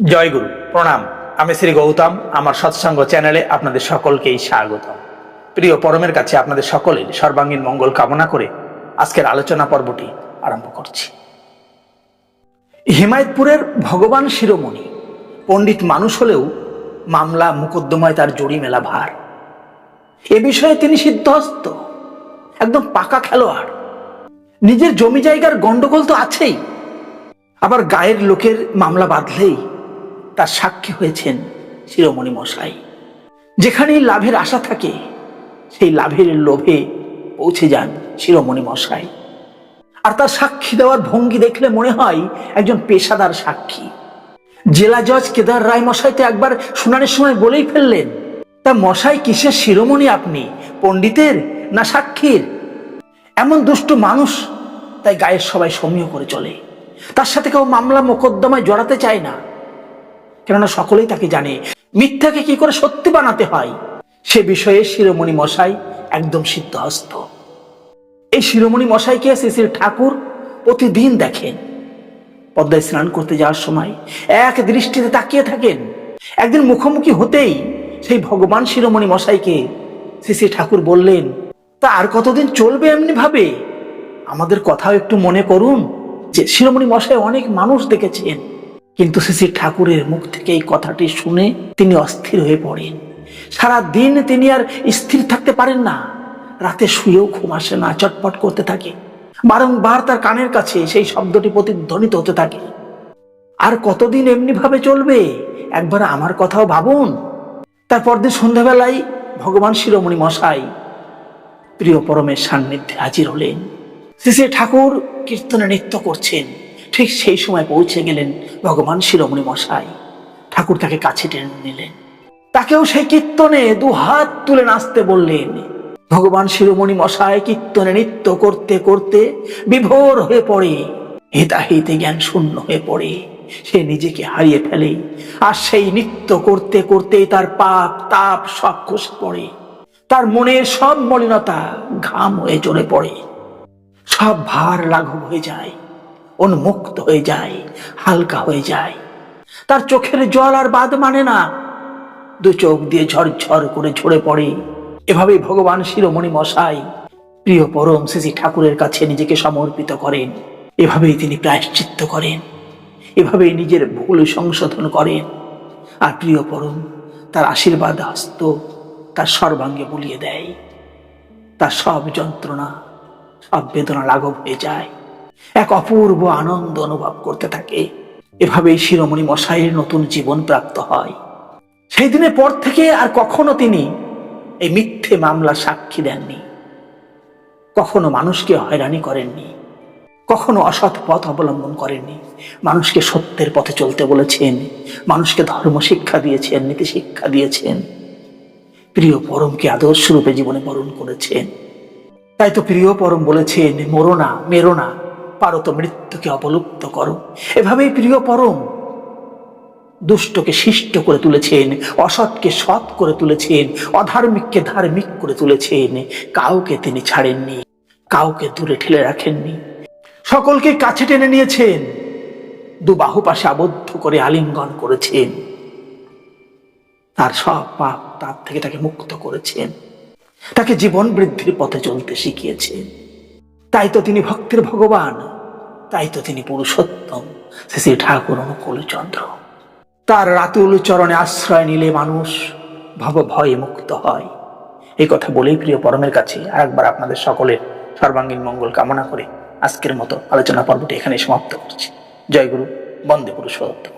জয় গুরু প্রণাম। আমি শ্রী গৌতম, আমার সৎসঙ্গ চ্যানেলে আপনাদের সকলকেই স্বাগতম। প্রিয় পরমের কাছে আপনাদের সকলের সর্বাঙ্গীন মঙ্গল কামনা করে আজকের আলোচনা পর্বটি আরম্ভ করছি। হিমায়তপুরের ভগবান শিরোমণি পণ্ডিত মানুষ হলেও মামলা, মুকদ্দমায় তার জড়ি মেলা ভার। এ বিষয়ে তিনি সিদ্ধহস্ত, একদম পাকা খেলোয়াড়। নিজের জমি জায়গার গন্ডগোল তো আছেই। আবার গায়ের লোকের মামলা বাঁধলেই তার সাক্ষী হয়েছেন শিরোমণি মশাই। যেখানেই লাভের আশা থাকে, সেই লাভের লোভে পৌঁছে যান শিরোমণি মশাই। আর তার সাক্ষী দেওয়ার ভঙ্গি দেখলে মনে হয় একজন পেশাদার সাক্ষী। জেলা জজ কেদার রায় মশাই তো একবার শুনানির সময় বলেই ফেললেন, তা মশাই, কিসের শিরোমণি আপনি? পণ্ডিতের না সাক্ষীর? এমন দুষ্ট মানুষ তাই গায়ের সবাই সমীহ করে চলে। তার সাথে কেউ মামলা মোকদ্দমায় জড়াতে চায় না। কেননা সকলেই তাকে জানে। মিথ্যাকে কি করে সত্যি বানাতে হয়? সে বিষয়ে শিরোমণি মশাই একদম সিদ্ধহস্ত। এই শিরোমণি মশাইকে শিশির ঠাকুর প্রতিদিন দেখেন। পদ্মায় স্নান করতে যাওয়ার সময় এক দৃষ্টিতে তাকিয়ে থাকেন। একদিন মুখোমুখি হতেই সেই ভগবান শিরোমণি মশাইকে শ্রী ঠাকুর বললেন, তা আর কতদিন চলবে এমনি ভাবে আমাদের কথাও একটু মনে করুন যে শিরোমণি মশাই অনেক মানুষ দেখেছেন। কিন্তু শ্রী ঠাকুরের মুখ থেকে এই কথাটি শুনে তিনি অস্থির হয়ে পড়েন। সারা দিন তিনি আর স্থির থাকতে পারেন না। রাতে শুয়েও ঘুম আসে না, চটপট করতে থাকে। বারংবার তার কানের কাছে সেই শব্দটি প্রতিধ্বনিত হতে থাকে। আর কতদিন এমনি ভাবে চলবে? একবার আমার কথাও ভাবুন। তারপর দিন সন্ধ্যাবেলায় ভগবান শিরোমণি মশাই প্রিয় পরমের সান্নিধ্যে হাজির হলেন। শ্রী ঠাকুর কীর্তনে নৃত্য করছেন। ঠিক সেই সময় পৌঁছে গেলেন ভগবান শিরোমণি মশাই। ঠাকুর তাকে কাছে টেনে নিলেন। তাকেও সেই কীর্তনে দু হাত তুলে নাচতে বললেন। ভগবান শিরোমণি মশাই কীর্তনে নৃত্য করতে করতে বিভোর হয়ে পড়ে। হিতাহিতে জ্ঞান শূন্য হয়ে পড়ে। সে নিজেকে হারিয়ে ফেলে। আর সেই নৃত্য করতে করতে তার পাপ, তাপ সব খসে পড়ে। তার মনের সব মলিনতা ঘাম হয়ে চলে পড়ে। সব ভার লাঘব হয়ে যায়। উন্মুক্ত হয়ে যায়, হালকা হয়ে যায়। তার চোখের জল আর বাদ মানে না। দু চোখ দিয়ে ঝরঝর করে ঝরে পড়ে। এভাবেই ভগবান শিরোমণি মশাই প্রিয় পরম শ্রী ঠাকুরের কাছে নিজেকে সমর্পিত করেন। এভাবেই তিনি প্রায়শ্চিত্ত করেন। এভাবেই নিজের ভুল সংশোধন করেন। আর প্রিয় পরম, তার আশীর্বাদ হস্ত তার সর্বাঙ্গে বুলিয়ে দেয়। তার সব যন্ত্রণা, সব বেদনা লাঘব হয়ে যায়। এক অপূর্ব আনন্দ অনুভব করতে থাকে। এভাবেই শিরোমণি মশাইয়ের নতুন জীবন প্রাপ্ত হয়। সেই দিনের পর থেকে আর কখনো তিনি এই মিথ্যে মামলা সাক্ষী দেননি। কখনো মানুষকে হয়রানি করেননি। কখনো অসৎ পথ অবলম্বন করেননি। মানুষকে সত্যের পথে চলতে বলেছেন। মানুষকে ধর্ম শিক্ষা দিয়েছেন, নীতি শিক্ষা দিয়েছেন। প্রিয় পরমকে আদর্শ রূপে জীবনে বরণ করেছেন। তাই তো প্রিয় পরম বলেছেন, মরো না, মেরো না। পারো তো মৃত্যুকে অবলুপ্ত করো। এভাবেই প্রিয় পরম, দুষ্টকে শিষ্ট করে তুলেছেন, অসৎকে সৎ করে তুলেছেন, অধার্মিককে ধার্মিক করে তুলেছেন, কাউকে তিনি ছাড়েননি, কাউকে দূরে ঠেলে রাখেননি। সকলকে কাছে টেনে নিয়েছেন, দু বাহু পাশে আবদ্ধ করে আলিঙ্গন করেছেন। তার সব পাপ তার থেকে তাকে মুক্ত করেছেন। তাকে জীবন বৃদ্ধির পথে চলতে শিখিয়েছেন। তাই তো তিনি ভক্তের ভগবান, তাই তো তিনি পুরুষোত্তম, শ্রী ঠাকুর অনুকূল চন্দ্র। তার রাতুল চরণে আশ্রয় নিলে মানুষ ভব ভয়ে মুক্ত হয়। এই কথা বলেই প্রিয় পরমের কাছে আরেকবার আপনাদের সকলের সর্বাঙ্গীন মঙ্গল কামনা করে আজকের মতো আলোচনা পর্বটি এখানে সমাপ্ত করছি। জয় গুরু, বন্দে পুরুষোত্তম।